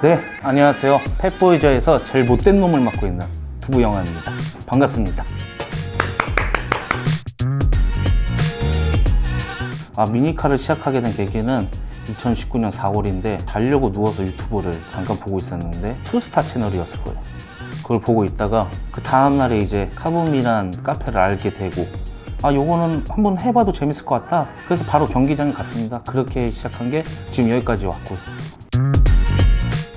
네, 안녕하세요. 펫보이저에서 제일 못된 놈을 맡고 있는 두부 영화입니다. 반갑습니다. 아, 미니카를 시작하게 된 계기는 2019년 4월인데 자려고 누워서 유튜브를 잠깐 보고 있었는데 투스타 채널이었을 거예요. 그걸 보고 있다가 그 다음날에 이제 카붐이란 카페를 알게 되고 아 요거는 한번 해봐도 재밌을 것 같다. 그래서 바로 경기장에 갔습니다. 그렇게 시작한 게 지금 여기까지 왔고요.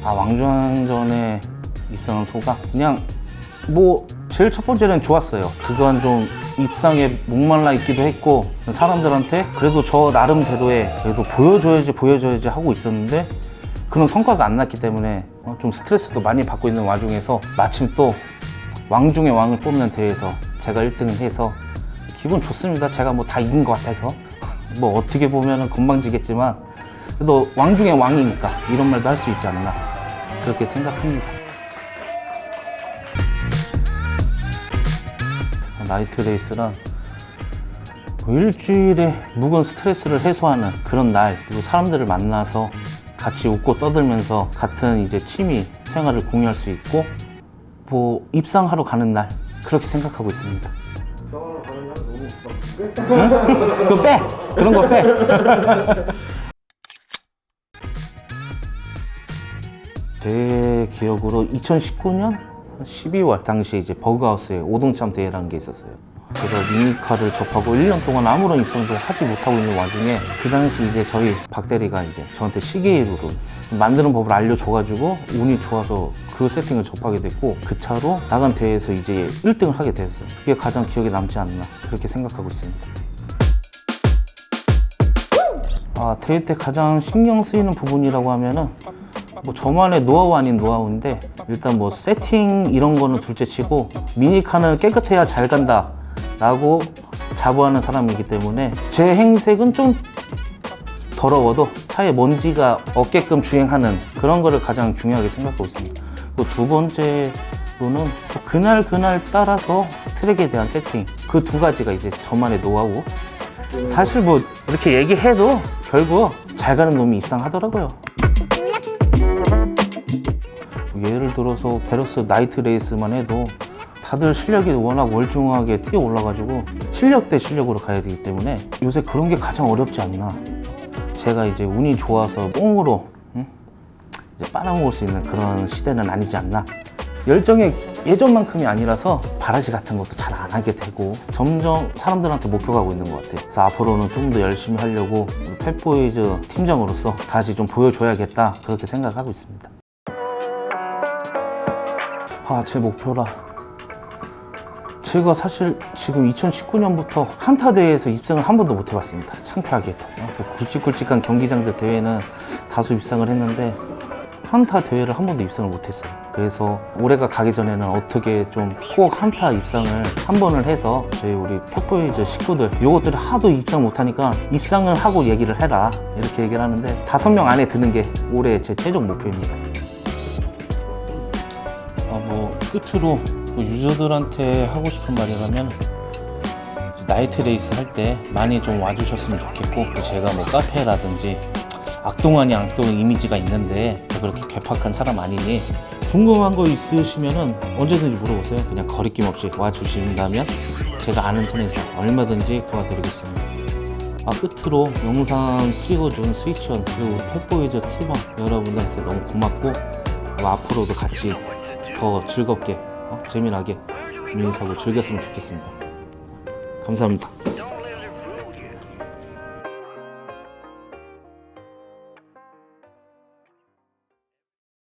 아 왕중왕전에 입상한 소감 그냥 뭐 제일 첫 번째는 좋았어요. 그간 좀 입상에 목말라 있기도 했고 사람들한테 그래도 저 나름대로의 그래도 보여줘야지 보여줘야지 하고 있었는데 그런 성과가 안 났기 때문에 어, 좀 스트레스도 많이 받고 있는 와중에서 마침 또 왕중의 왕을 뽑는 대회에서 제가 1등을 해서 기분 좋습니다. 제가 뭐 다 이긴 것 같아서. 뭐 어떻게 보면은 건방지겠지만 그래도 왕중의 왕이니까 이런 말도 할 수 있지 않나 그렇게 생각합니다. 나이트 레이스란 뭐 일주일에 묵은 스트레스를 해소하는 그런 날 그리고 사람들을 만나서 같이 웃고 떠들면서 같은 이제 취미 생활을 공유할 수 있고 뭐 입상하러 가는 날 그렇게 생각하고 있습니다. 병원을 가는 날 너무 막 그거 빼 그런 거 빼. 제 기억으로 2019년 12월 당시에 이제 버그하우스에 오동참 대회라는 게 있었어요. 그래서 미니카를 접하고 1년 동안 아무런 입상도 하지 못하고 있는 와중에 그 당시 이제 저희 박 대리가 이제 저한테 시계이루를 만드는 법을 알려줘가지고 운이 좋아서 그 세팅을 접하게 됐고 그 차로 나간 대회에서 이제 1등을 하게 됐어요. 그게 가장 기억에 남지 않나 그렇게 생각하고 있습니다. 아, 대회 때 가장 신경 쓰이는 부분이라고 하면은 뭐 저만의 노하우 아닌 노하우인데 일단 뭐 세팅 이런 거는 둘째 치고 미니카는 깨끗해야 잘 간다 라고 자부하는 사람이기 때문에 제 행색은 좀 더러워도 차에 먼지가 없게끔 주행하는 그런 거를 가장 중요하게 생각하고 있습니다. 그리고 두 번째로는 또 그날 그날 따라서 트랙에 대한 세팅 그 두 가지가 이제 저만의 노하우 사실 뭐 이렇게 얘기해도 결국 잘 가는 놈이 입상하더라고요. 예를 들어서 베럭스 나이트 레이스만 해도 다들 실력이 워낙 월중하게 뛰어 올라가지고 실력 대 실력으로 가야 되기 때문에 요새 그런 게 가장 어렵지 않나. 제가 이제 운이 좋아서 뽕으로 응? 이제 빨아먹을 수 있는 그런 시대는 아니지 않나. 열정이 예전만큼이 아니라서 바라지 같은 것도 잘 안 하게 되고 점점 사람들한테 목격하고 있는 것 같아요. 그래서 앞으로는 좀 더 열심히 하려고 펫보이즈 팀장으로서 다시 좀 보여줘야겠다 그렇게 생각하고 있습니다. 아, 제 목표라. 제가 사실 지금 2019년부터 한타 대회에서 입상을 한 번도 못 해봤습니다. 창피하게도. 어, 뭐 굵직굵직한 경기장들 대회는 다수 입상을 했는데 한타 대회를 한 번도 입상을 못했어요. 그래서 올해가 가기 전에는 어떻게 좀 꼭 한타 입상을 한 번을 해서 저희 우리 펫보이즈 식구들 요것들을 하도 입상 못하니까 입상을 하고 얘기를 해라 이렇게 얘기를 하는데 다섯 명 안에 드는 게 올해 제 최종 목표입니다. 끝으로 뭐 유저들한테 하고 싶은 말이라면 나이트 레이스 할 때 많이 좀 와주셨으면 좋겠고 또 제가 뭐 카페라든지 악동 아니 악동 이미지가 있는데 저 그렇게 괴팍한 사람 아니니 궁금한 거 있으시면은 언제든지 물어보세요. 그냥 거리낌 없이 와주신다면 제가 아는 선에서 얼마든지 도와드리겠습니다. 아 끝으로 영상 찍어준 스위치원 그리고 펫보이저 팀원 여러분들한테 너무 고맙고 뭐 앞으로도 같이 더 즐겁게 어? 재미나게 미니사고 즐겼으면 좋겠습니다. 감사합니다.